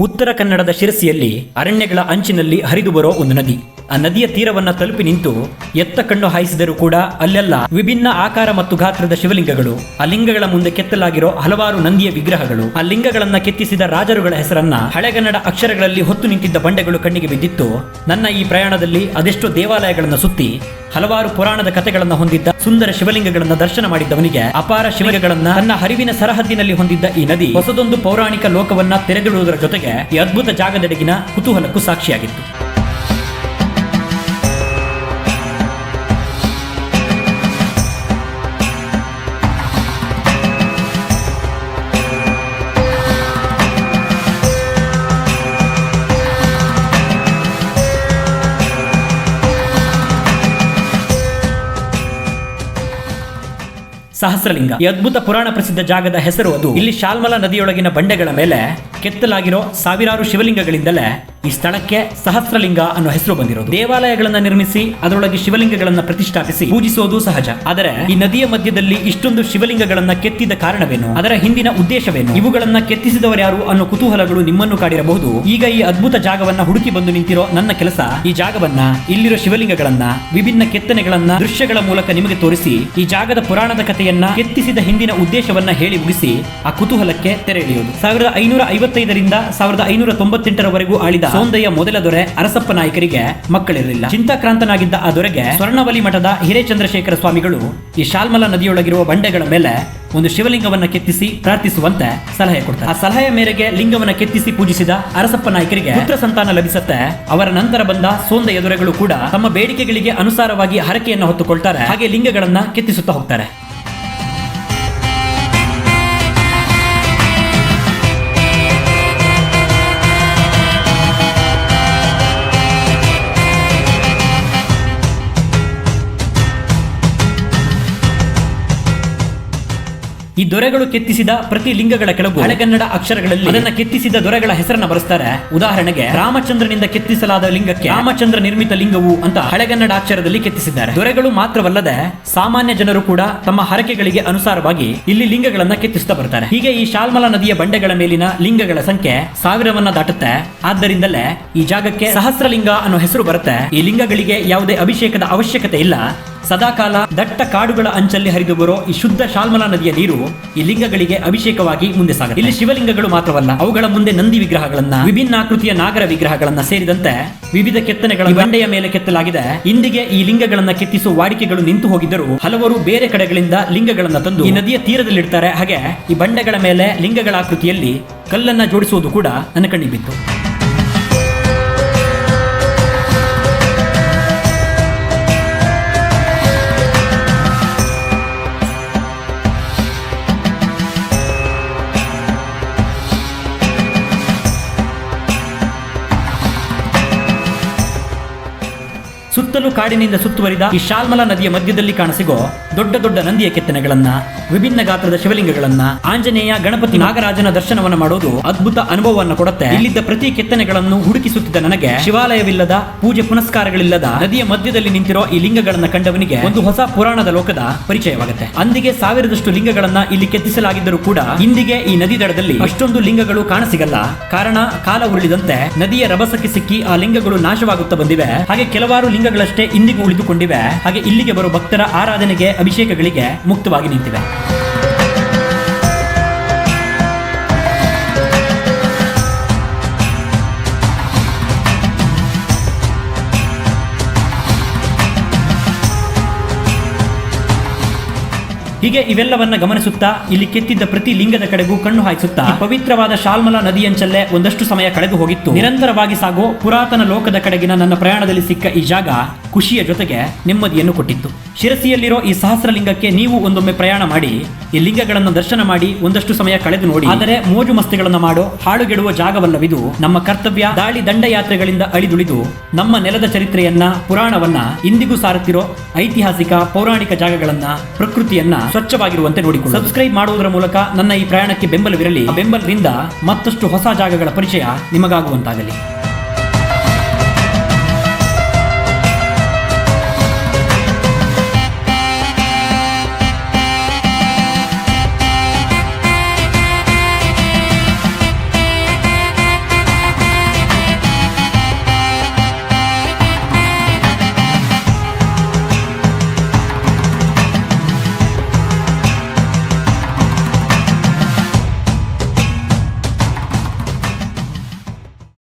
ಉತ್ತರ ಕನ್ನಡದ ಶಿರಸಿಯಲ್ಲಿ ಅರಣ್ಯಗಳ ಅಂಚಿನಲ್ಲಿ ಹರಿದು ಬರೋ ಒಂದು ನದಿ. ಆ ನದಿಯ ತೀರವನ್ನ ತಲುಪಿ ನಿಂತು ಎತ್ತ ಕಣ್ಣು ಹಾಯಿಸಿದರೂ ಕೂಡ ಅಲ್ಲೆಲ್ಲ ವಿಭಿನ್ನ ಆಕಾರ ಮತ್ತು ಗಾತ್ರದ ಶಿವಲಿಂಗಗಳು. ಆ ಲಿಂಗಗಳ ಮುಂದೆ ಕೆತ್ತಲಾಗಿರೋ ಹಲವಾರು ನಂದಿಯ ವಿಗ್ರಹಗಳು. ಆ ಲಿಂಗಗಳನ್ನ ಕೆತ್ತಿಸಿದ ರಾಜರುಗಳ ಹೆಸರನ್ನ ಹಳೆಗನ್ನಡ ಅಕ್ಷರಗಳಲ್ಲಿ ಹೊತ್ತು ನಿಂತಿದ್ದ ಬಂಡೆಗಳು ಕಣ್ಣಿಗೆ ಬಿದ್ದಿತ್ತು. ನನ್ನ ಈ ಪ್ರಯಾಣದಲ್ಲಿ ಅದೆಷ್ಟೋ ದೇವಾಲಯಗಳನ್ನು ಸುತ್ತಿ ಹಲವಾರು ಪುರಾಣದ ಕಥೆಗಳನ್ನು ಹೊಂದಿದ್ದ ಸುಂದರ ಶಿವಲಿಂಗಗಳನ್ನು ದರ್ಶನ ಮಾಡಿದ್ದವನಿಗೆ ಅಪಾರ ಶಿವಲಿಂಗಗಳನ್ನ ತನ್ನ ಹರಿವಿನ ಸರಹದ್ದಿನಲ್ಲಿ ಹೊಂದಿದ್ದ ಈ ನದಿ ಹೊಸದೊಂದು ಪೌರಾಣಿಕ ಲೋಕವನ್ನ ತೆರೆದಿಡುವುದರ ಜೊತೆಗೆ ಈ ಅದ್ಭುತ ಜಾಗದೆಡೆಗಿನ ಕುತೂಹಲಕ್ಕೂ ಸಾಕ್ಷಿಯಾಗಿತ್ತು. ಸಹಸ್ರಲಿಂಗ. ಈ ಅದ್ಭುತ ಪುರಾಣ ಪ್ರಸಿದ್ಧ ಜಾಗದ ಹೆಸರು ಅದು. ಇಲ್ಲಿ ಶಾಲ್ಮಲ ನದಿಯೊಳಗಿನ ಬಂಡೆಗಳ ಮೇಲೆ ಕೆತ್ತಲಾಗಿರೋ ಸಾವಿರಾರು ಶಿವಲಿಂಗಗಳಿಂದಲೇ ಈ ಸ್ಥಳಕ್ಕೆ ಸಹಸ್ರಲಿಂಗ ಅನ್ನೋ ಹೆಸರು ಬಂದಿರೋದು. ದೇವಾಲಯಗಳನ್ನ ನಿರ್ಮಿಸಿ, ಅದರೊಳಗೆ ಶಿವಲಿಂಗಗಳನ್ನ ಪ್ರತಿಷ್ಠಾಪಿಸಿ ಪೂಜಿಸೋದು ಸಹಜ. ಆದರೆ ಈ ನದಿಯ ಮಧ್ಯದಲ್ಲಿ ಇಷ್ಟೊಂದು ಶಿವಲಿಂಗಗಳನ್ನ ಕೆತ್ತಿದ ಕಾರಣವೇನು? ಅದರ ಹಿಂದಿನ ಉದ್ದೇಶವೇನು? ಇವುಗಳನ್ನ ಕೆತ್ತಿಸಿದವರು ಯಾರು ಅನ್ನೋ ಕುತೂಹಲಗಳು ನಿಮ್ಮನ್ನು ಕಾಡಿರಬಹುದು. ಈಗ ಈ ಅದ್ಭುತ ಜಾಗವನ್ನ ಹುಡುಕಿ ಬಂದು ನಿಂತಿರೋ ನನ್ನ ಕೆಲಸ ಈ ಜಾಗವನ್ನ, ಇಲ್ಲಿರೋ ಶಿವಲಿಂಗಗಳನ್ನ, ವಿಭಿನ್ನ ಕೆತ್ತನೆಗಳನ್ನ, ದೃಶ್ಯಗಳ ಮೂಲಕ ನಿಮಗೆ ತೋರಿಸಿ, ಈ ಜಾಗದ ಪುರಾಣದ ಕಥೆಯನ್ನ ಕೆತ್ತಿಸಿದ ಹಿಂದಿನ ಉದ್ದೇಶವನ್ನ ಹೇಳಿ ಮುಗಿಸಿ ಆ ಕುತೂಹಲಕ್ಕೆ ತೆರೆ ಸಾವಿರದ ಐನೂರ ಐವತ್ತೈದರಿಂದ ಸಾವಿರದ ಐನೂರ ತೊಂಬತ್ತೆಂಟರವರೆಗೂ ಆಳಿದ ಸೋಂದಯ್ಯ ಮೊದಲ ದೊರೆ ಅರಸಪ್ಪ ನಾಯಕರಿಗೆ ಮಕ್ಕಳಿರಲಿಲ್ಲ. ಚಿಂತಾಕ್ರಾಂತನಾಗಿದ್ದ ಆ ದೊರೆಗೆ ಸ್ವರ್ಣವಲಿ ಮಠದ ಹಿರೇಚಂದ್ರಶೇಖರ ಸ್ವಾಮಿಗಳು ಈ ಶಾಲ್ಮಲ ನದಿಯೊಳಗಿರುವ ಬಂಡೆಗಳ ಮೇಲೆ ಒಂದು ಶಿವಲಿಂಗವನ್ನ ಕೆತ್ತಿಸಿ ಪ್ರಾರ್ಥಿಸುವಂತೆ ಸಲಹೆ ಕೊಡ್ತಾರೆ. ಆ ಸಲಹೆಯ ಮೇರೆಗೆ ಲಿಂಗವನ್ನ ಕೆತ್ತಿಸಿ ಪೂಜಿಸಿದ ಅರಸಪ್ಪ ನಾಯಕರಿಗೆ ಪುತ್ರ ಸಂತಾನ ಲಭಿಸುತ್ತೆ. ಅವರ ನಂತರ ಬಂದ ಸೋಂದಯ ದೊರೆಗಳು ಕೂಡ ತಮ್ಮ ಬೇಡಿಕೆಗಳಿಗೆ ಅನುಸಾರವಾಗಿ ಹರಕೆಯನ್ನು ಹೊತ್ತುಕೊಳ್ತಾರೆ. ಹಾಗೆ ಲಿಂಗಗಳನ್ನ ಕೆತ್ತಿಸುತ್ತಾ ಹೋಗ್ತಾರೆ. ಈ ದೊರೆಗಳು ಕೆತ್ತಿಸಿದ ಪ್ರತಿ ಲಿಂಗಗಳ ಕೆಳಗೂ ಹಳೆಗನ್ನಡ ಅಕ್ಷರಗಳಲ್ಲಿ ಅದನ್ನ ಕೆತ್ತಿಸಿದ ದೊರೆಗಳ ಹೆಸರನ್ನ ಬರೆಸ್ತಾರೆ. ಉದಾಹರಣೆಗೆ, ರಾಮಚಂದ್ರನಿಂದ ಕೆತ್ತಿಸಲಾದ ಲಿಂಗಕ್ಕೆ ರಾಮಚಂದ್ರ ನಿರ್ಮಿತ ಲಿಂಗವು ಅಂತ ಹಳೆಗನ್ನಡ ಅಕ್ಷರದಲ್ಲಿ ಕೆತ್ತಿಸಿದ್ದಾರೆ. ದೊರೆಗಳು ಮಾತ್ರವಲ್ಲದೆ, ಸಾಮಾನ್ಯ ಜನರು ಕೂಡ ತಮ್ಮ ಹರಕೆಗಳಿಗೆ ಅನುಸಾರವಾಗಿ ಇಲ್ಲಿ ಲಿಂಗಗಳನ್ನ ಕೆತ್ತಿಸ್ತಾ ಬರ್ತಾರೆ. ಹೀಗೆ ಈ ಶಾಲ್ಮಲ ನದಿಯ ಬಂಡೆಗಳ ಮೇಲಿನ ಲಿಂಗಗಳ ಸಂಖ್ಯೆ ಸಾವಿರವನ್ನ ದಾಟುತ್ತೆ. ಆದ್ದರಿಂದಲೇ ಈ ಜಾಗಕ್ಕೆ ಸಹಸ್ರಲಿಂಗ ಅನ್ನೋ ಹೆಸರು ಬರುತ್ತೆ. ಈ ಲಿಂಗಗಳಿಗೆ ಯಾವುದೇ ಅಭಿಷೇಕದ ಅವಶ್ಯಕತೆ ಇಲ್ಲ. ಸದಾಕಾಲ ದಟ್ಟ ಕಾಡುಗಳ ಅಂಚಲ್ಲಿ ಹರಿದು ಬರೋ ಈ ಶುದ್ಧ ಶಾಲ್ಮಲಾ ನದಿಯ ನೀರು ಈ ಲಿಂಗಗಳಿಗೆ ಅಭಿಷೇಕವಾಗಿ ಮುಂದೆ ಸಾಗುತ್ತೆ. ಇಲ್ಲಿ ಶಿವಲಿಂಗಗಳು ಮಾತ್ರವಲ್ಲ, ಅವುಗಳ ಮುಂದೆ ನಂದಿ ವಿಗ್ರಹಗಳನ್ನ, ವಿಭಿನ್ನ ಆಕೃತಿಯ ನಾಗರ ವಿಗ್ರಹಗಳನ್ನ ಸೇರಿದಂತೆ ವಿವಿಧ ಕೆತ್ತನೆಗಳ ಬಂಡೆಯ ಮೇಲೆ ಕೆತ್ತಲಾಗಿದೆ. ಇಂದಿಗೆ ಈ ಲಿಂಗಗಳನ್ನ ಕೆತ್ತಿಸುವ ವಾಡಿಕೆಗಳು ನಿಂತು ಹೋಗಿದ್ದರೂ ಹಲವರು ಬೇರೆ ಕಡೆಗಳಿಂದ ಲಿಂಗಗಳನ್ನ ತಂದು ಈ ನದಿಯ ತೀರದಲ್ಲಿಡ್ತಾರೆ. ಹಾಗೆ ಈ ಬಂಡೆಗಳ ಮೇಲೆ ಲಿಂಗಗಳ ಆಕೃತಿಯಲ್ಲಿ ಕಲ್ಲನ್ನ ಜೋಡಿಸುವುದು ಕೂಡ ನನ್ನ ಕಣ್ಣಿಗೆ ಬಿತ್ತು. ಸುತ್ತಲೂ ಕಾಡಿನಿಂದ ಸುತ್ತುವರಿದ ಈ ಶಾಲ್ಮಲ ನದಿಯ ಮಧ್ಯದಲ್ಲಿ ಕಾಣಸಿಗೋ ದೊಡ್ಡ ದೊಡ್ಡ ನಂದಿಯ ಕೆತ್ತನೆಗಳನ್ನ, ವಿಭಿನ್ನ ಗಾತ್ರದ ಶಿವಲಿಂಗಗಳನ್ನ, ಆಂಜನೇಯ, ಗಣಪತಿ, ನಾಗರಾಜನ ದರ್ಶನವನ್ನ ಮಾಡೋದು ಅದ್ಭುತ ಅನುಭವವನ್ನು ಕೊಡುತ್ತೆ. ಇಲ್ಲಿದ್ದ ಪ್ರತಿ ಕೆತ್ತನೆಗಳನ್ನು ಹುಡುಕಿಸುತ್ತಿದ್ದ ನನಗೆ ಶಿವಾಲಯವಿಲ್ಲದ, ಪೂಜೆ ಪುನಸ್ಕಾರಗಳಿಲ್ಲದ, ನದಿಯ ಮಧ್ಯದಲ್ಲಿ ನಿಂತಿರೋ ಈ ಲಿಂಗಗಳನ್ನ ಕಂಡವನಿಗೆ ಒಂದು ಹೊಸ ಪುರಾಣದ ಲೋಕದ ಪರಿಚಯವಾಗುತ್ತೆ. ಅಂದಿಗೆ ಸಾವಿರದಷ್ಟು ಲಿಂಗಗಳನ್ನ ಇಲ್ಲಿ ಕೆತ್ತಿಸಲಾಗಿದ್ದರೂ ಕೂಡ ಇಂದಿಗೆ ಈ ನದಿ ದಡದಲ್ಲಿ ಅಷ್ಟೊಂದು ಲಿಂಗಗಳು ಕಾಣಸಿಗಲ್ಲ. ಕಾರಣ ಕಾಲ ಉರುಳಿದಂತೆ ನದಿಯ ರಭಸಕ್ಕೆ ಸಿಕ್ಕಿ ಆ ಲಿಂಗಗಳು ನಾಶವಾಗುತ್ತಾ ಬಂದಿವೆ. ಹಾಗೆ ಕೆಲವಾರು ಲಿಂಗಗಳಷ್ಟೇ ಇಂದಿಗೂ ಉಳಿದುಕೊಂಡಿವೆ. ಹಾಗೆ ಇಲ್ಲಿಗೆ ಬರುವ ಭಕ್ತರ ಆರಾಧನೆಗೆ ಅಭಿಷೇಕಗಳಿಗೆ ಮುಕ್ತವಾಗಿ ನಿಂತಿವೆ. ಹೀಗೆ ಇವೆಲ್ಲವನ್ನ ಗಮನಿಸುತ್ತಾ ಇಲ್ಲಿ ಕೆತ್ತಿದ್ದ ಪ್ರತಿ ಲಿಂಗದ ಕಡೆಗೂ ಕಣ್ಣು ಹಾಯಿಸುತ್ತಾ ಪವಿತ್ರವಾದ ಶಾಲ್ಮಲಾ ನದಿಯಂಚಲ್ಲೇ ಒಂದಷ್ಟು ಸಮಯ ಕಳೆದು ಹೋಗಿತ್ತು. ನಿರಂತರವಾಗಿ ಸಾಗೋ ಪುರಾತನ ಲೋಕದ ಕಡೆಗಿನ ನನ್ನ ಪ್ರಯಾಣದಲ್ಲಿ ಸಿಕ್ಕ ಈ ಜಾಗ ಖುಷಿಯ ಜೊತೆಗೆ ನೆಮ್ಮದಿಯನ್ನು ಕೊಟ್ಟಿತ್ತು. ಶಿರಸಿಯಲ್ಲಿರೋ ಈ ಸಹಸ್ರಲಿಂಗಕ್ಕೆ ನೀವು ಒಂದೊಮ್ಮೆ ಪ್ರಯಾಣ ಮಾಡಿ, ಈ ಲಿಂಗಗಳನ್ನು ದರ್ಶನ ಮಾಡಿ ಒಂದಷ್ಟು ಸಮಯ ಕಳೆದು ನೋಡಿ. ಆದರೆ ಮೋಜು ಮಸ್ತಿಗಳನ್ನು ಮಾಡೋ ಹಾಳುಗೆಡುವ ಜಾಗವಲ್ಲವಿದು ನಮ್ಮ ಕರ್ತವ್ಯ ದಾಳಿ ದಂಡಯಾತ್ರೆಗಳಿಂದ ಅಳಿದುಳಿದು, ನಮ್ಮ ನೆಲದ ಚರಿತ್ರೆಯನ್ನ, ಪುರಾಣವನ್ನ, ಇಂದಿಗೂ ಸಾರುತ್ತಿರೋ ಐತಿಹಾಸಿಕ, ಪೌರಾಣಿಕ ಜಾಗಗಳನ್ನ, ಪ್ರಕೃತಿಯನ್ನ ಸ್ವಚ್ಛವಾಗಿರುವಂತೆ ನೋಡಿಕೊಳ್ಳಿ. ಸಬ್ಸ್ಕ್ರೈಬ್ ಮಾಡುವುದರ ಮೂಲಕ ನನ್ನ ಈ ಪ್ರಯಾಣಕ್ಕೆ ಬೆಂಬಲವಿರಲಿ. ಬೆಂಬಲದಿಂದ ಮತ್ತಷ್ಟು ಹೊಸ ಜಾಗಗಳ ಪರಿಚಯ ನಿಮಗಾಗುವಂತಾಗಲಿ.